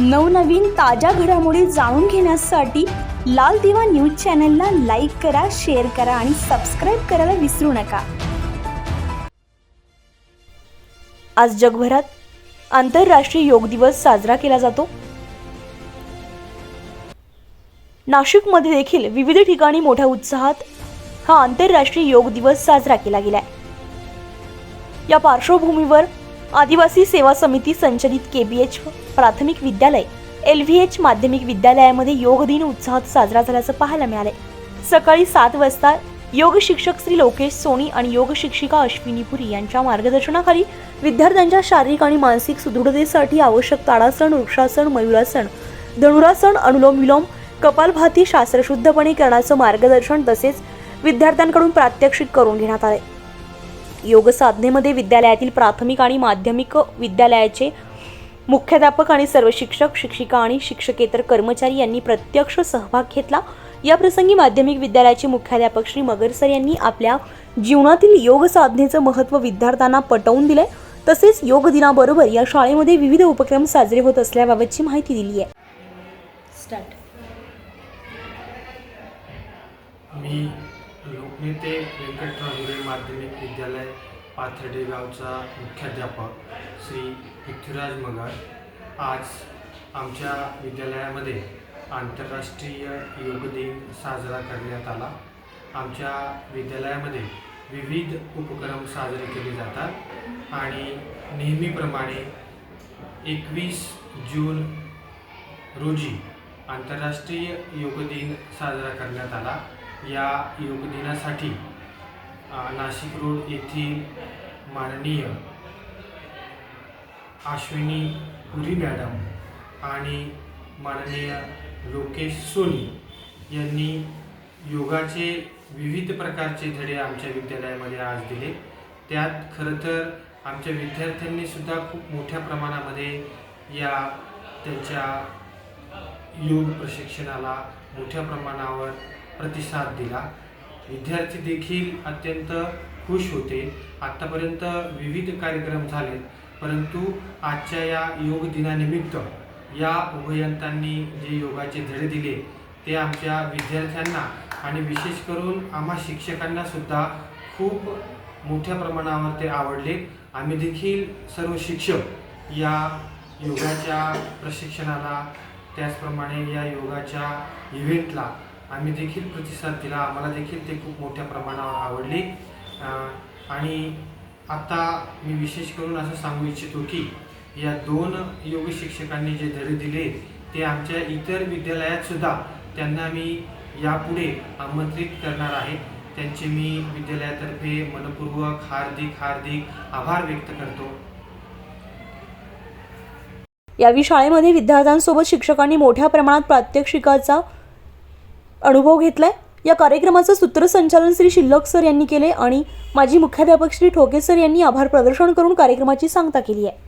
नवनवीन ताज्या घडामोडी जाणून घेण्यासाठी लाल दिवा न्यूज चॅनलला लाईक करा शेअर करा आणि सबस्क्राईब करायला विसरू नका. आज जगभरात आंतरराष्ट्रीय योग दिवस साजरा केला जातो. नाशिकमध्ये देखील विविध ठिकाणी मोठ्या उत्साहात हा आंतरराष्ट्रीय योग दिवस साजरा केला गेलाय. या पार्श्वभूमीवर आदिवासी सेवा समिती संचलित के बी एच प्राथमिक विद्यालय एल व्ही एच माध्यमिक विद्यालयामध्ये योग दिन उत्साहात साजरा झाल्याचं पाहायला मिळाले सकाळी सात वाजता योग शिक्षक श्री लोकेश सोनी आणि योग शिक्षिका अश्विनी पुरी यांच्या मार्गदर्शनाखाली विद्यार्थ्यांच्या शारीरिक आणि मानसिक सुदृढतेसाठी आवश्यक ताडासन वृक्षासन मयुरासन धनुरासन अनुलोम विलोम कपालभाती शास्त्रशुद्धपणे करण्याचं मार्गदर्शन तसेच विद्यार्थ्यांकडून प्रात्यक्षिक करून घेण्यात आले योग साधनेमध्ये विद्यालयातील प्राथमिक आणि माध्यमिक विद्यालयाचे मुख्याध्यापक आणि सर्व शिक्षक शिक्षिका आणि शिक्षकेतर कर्मचारी यांनी प्रत्यक्ष सहभाग घेतला. या प्रसंगी माध्यमिक विद्यालयाचे मुख्याध्यापक श्री मगरसर यांनी आपल्या जीवनातील योग साधनेचं महत्त्व विद्यार्थ्यांना पटवून दिले तसेच योग दिनाबरोबर या शाळेमध्ये विविध उपक्रम साजरे होत असल्याबाबतची माहिती दिली आहे स्टार्ट मी लोकनेते व्यंकटराव हिरे माध्यमिक विद्यालय पाथर्डे गावचा मुख्याध्यापक श्री पृथ्वीराज मगर. आज आमच्या विद्यालयामध्ये आंतरराष्ट्रीय योग दिन साजरा करण्यात आला. आमच्या विद्यालयामध्ये विविध उपक्रम साजरे केले जातात आणि नेहमीप्रमाणे एकवीस जून रोजी आंतरराष्ट्रीय योग दिन साजरा करण्यात आला. या योग दिनासाठी नाशिक रोड येथील माननीय अश्विनी पुरी मॅडम आणि माननीय लोकेश सोनी यांनी योगाचे विविध प्रकारचे धडे आमच्या विद्यालयामध्ये आज दिले. त्यात खरं तर आमच्या विद्यार्थ्यांनीसुद्धा खूप मोठ्या प्रमाणामध्ये या त्यांच्या योग प्रशिक्षणाला मोठ्या प्रमाणावर प्रतिसाद दिला. विद्यार्थी देखील अत्यंत खुश होते. आत्तापर्यंत विविध कार्यक्रम झाले परंतु आजच्या या योग दिनानिमित्त या उभयंतांनी जे योगाचे धडे दिले ते आमच्या विद्यार्थ्यांना आणि विशेष करून आम्हा शिक्षकांना सुद्धा खूप मोठ्या प्रमाणावर ते आवडले. आम्ही देखील सर्व शिक्षक या योगाच्या प्रशिक्षणाला त्याचप्रमाणे या योगाच्या इव्हेंटला आम्ही देखील प्रतिसाद दिला. आम्हाला देखील ते खूप मोठ्या प्रमाणावर आवडले. आणि आता मी विशेष करून असं सांगू इच्छितो की या दोन योग शिक्षकांनी जे धडे दिले ते आमच्या इतर विद्यालयात सुद्धा त्यांना मी यापुढे आमंत्रित करणार आहे. त्यांचे मी विद्यालयातर्फे मनपूर्वक हार्दिक हार्दिक आभार व्यक्त करतो. यावेळी शाळेमध्ये विद्यार्थ्यांसोबत शिक्षकांनी मोठ्या प्रमाणात प्रात्यक्षिकाचा अनुभव घेतलाय. या कार्यक्रमाचं सूत्रसंचालन श्री शिल्लक सर यांनी केले आणि माजी मुख्याध्यापक श्री ठोके सर यांनी आभार प्रदर्शन करून कार्यक्रमाची सांगता केली आहे.